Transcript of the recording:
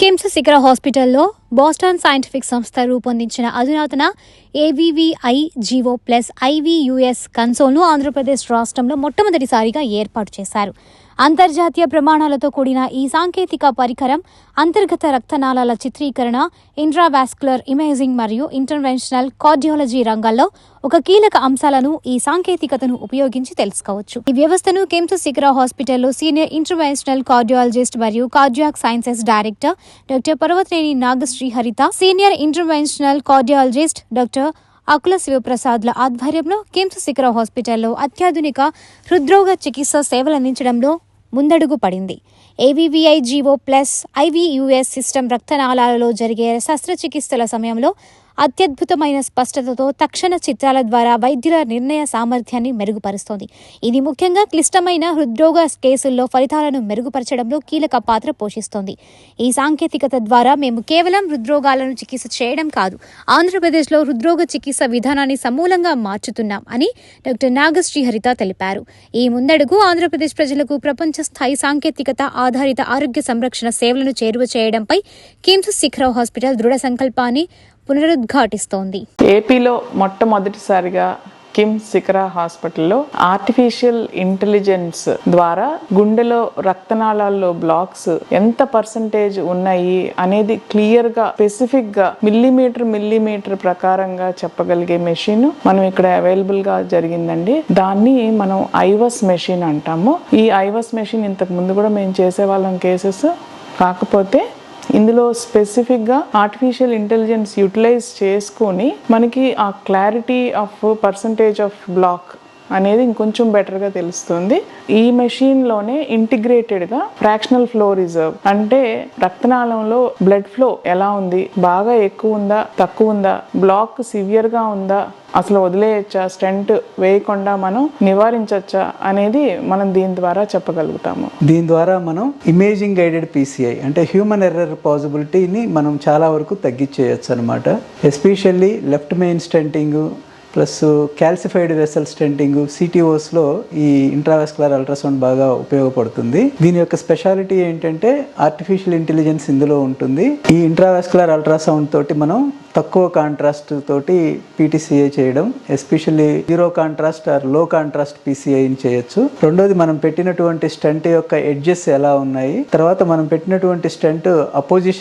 కిమ్స్ శిఖర హాస్పిటల్లో Boston scientific సంస్థ రూపొందించిన అధునాతన ఏవివిఐ జీవో ప్లస్ ఐవియుఎస్ కన్సోల్ను ఆంధ్రప్రదేశ్ రాష్ట్రంలో మొట్టమొదటిసారిగా ఏర్పాటు చేశారు. అంతర్జాతీయ ప్రమాణాలతో కూడిన ఈ సాంకేతిక పరికరం అంతర్గత రక్తనాళాల చిత్రీకరణ ఇంట్రావాస్కులర్ ఇమేజింగ్ మరియు ఇంటర్వెన్షనల్ కార్డియాలజీ రంగాల్లో ఒక కీలక అంశాలను ఈ సాంకేతికతను ఉపయోగించి తెలుసుకోవచ్చు. ఈ వ్యవస్థను కేమ్స్ శిఖర హాస్పిటల్లో సీనియర్ ఇంటర్వెన్షనల్ కార్డియాలజిస్ట్ మరియు cardiac sciences director doctor Parvathaneni Nagasri Haritha senior interventional cardiologist doctor Akula శివప్రసాద్ల ఆధ్వర్యంలో కిమ్స్ శిఖర హాస్పిటల్లో అత్యాధునిక హృద్రోగ చికిత్స సేవలందించడంలో ముందడుగు పడింది. Avvigo plus IVUS system రక్తనాళాలలో జరిగే శస్త్రచికిత్సల సమయంలో అత్యద్భుతమైన స్పష్టతతో తక్షణ చిత్రాల ద్వారా వైద్యుల నిర్ణయ సామర్థ్యాన్ని మెరుగుపరుస్తోంది. ఇది ముఖ్యంగా క్లిష్టమైన హృద్రోగ కేసుల్లో ఫలితాలను మెరుగుపరచడంలో కీలక పాత్ర పోషిస్తోంది. ఈ సాంకేతికత ద్వారా మేము కేవలం హృద్రోగాలను చికిత్స చేయడం కాదు ఆంధ్రప్రదేశ్లో హృద్రోగ చికిత్స విధానాన్ని సమూలంగా మార్చుతున్నాం అని డాక్టర్ నాగశ్రీహరిత తెలిపారు. ఈ ముందడుగు ఆంధ్రప్రదేశ్ ప్రజలకు ప్రపంచ స్థాయి సాంకేతికత ఆధారిత ఆరోగ్య సంరక్షణ సేవలను చేరువ చేయడంపై కిమ్స్ శిఖరావు హాస్పిటల్ దృఢ సంకల్పాన్ని పునరుద్ఘాటిస్తోంది. ఏపీలో మొట్టమొదటిసారిగా కిమ్ శిఖరా హాస్పిటల్లో ఆర్టిఫిషియల్ ఇంటెలిజెన్స్ ద్వారా గుండెలో రక్తనాళాల్లో బ్లాక్స్ ఎంత పర్సంటేజ్ ఉన్నాయి అనేది క్లియర్గా స్పెసిఫిక్గా మిల్లీమీటర్ మిల్లీమీటర్ ప్రకారంగా చెప్పగలిగే మెషిన్ మనం ఇక్కడ అవైలబుల్గా జరిగిందండి. దాన్ని మనం ఐవస్ మెషిన్ అంటాము. ఈ ఐవస్ మెషిన్ ఇంతకు ముందు కూడా మేము చేసేవాళ్ళం కేసెస్. కాకపోతే ఇందులో స్పెసిఫిక్గా ఆర్టిఫిషియల్ ఇంటెలిజెన్స్ యూటిలైజ్ చేసుకొని మనకి ఆ clarity of percentage of block అనేది ఇంకొంచెం బెటర్గా తెలుస్తుంది. ఈ మెషిన్లోనే ఇంటిగ్రేటెడ్గా ఫ్రాక్షనల్ ఫ్లో రిజర్వ్ అంటే రక్తనాళంలో బ్లడ్ ఫ్లో ఎలా ఉంది? బాగా ఎక్కువ ఉందా? తక్కువ ఉందా? బ్లాక్ సివియర్గా ఉందా? అసలు వదిలేయచ్చా? స్టెంట్ వేయకుండా మనం నివారించవచ్చా అనేది మనం దీని ద్వారా చెప్పగలుగుతాము. దీని ద్వారా మనం ఇమేజింగ్ గైడెడ్ పీసీఐ అంటే హ్యూమన్ ఎర్రర్ పాసిబిలిటీని మనం చాలా వరకు తగ్గించేయచ్చు అనమాట especially left main stenting plus calcified vessel stenting సిటీఓస్లో ఈ ఇంట్రావెస్కులర్ అల్ట్రాసౌండ్ బాగా ఉపయోగపడుతుంది. దీని యొక్క స్పెషాలిటీ ఏంటంటే ఆర్టిఫిషియల్ ఇంటెలిజెన్స్ ఇందులో ఉంటుంది. ఈ ఇంట్రావెస్కులర్ అల్ట్రాసౌండ్ తోటి మనం తక్కువ కాంట్రాస్ట్ తోటి పీటీసీఐ చేయడం especially zero contrast or low contrast పీసీఐని చేయొచ్చు. రెండోది మనం పెట్టినటువంటి స్టంట్ యొక్క ఎడ్జెస్ ఎలా ఉన్నాయి తర్వాత మనం పెట్టినటువంటి స్టంట్ అపోజిషన్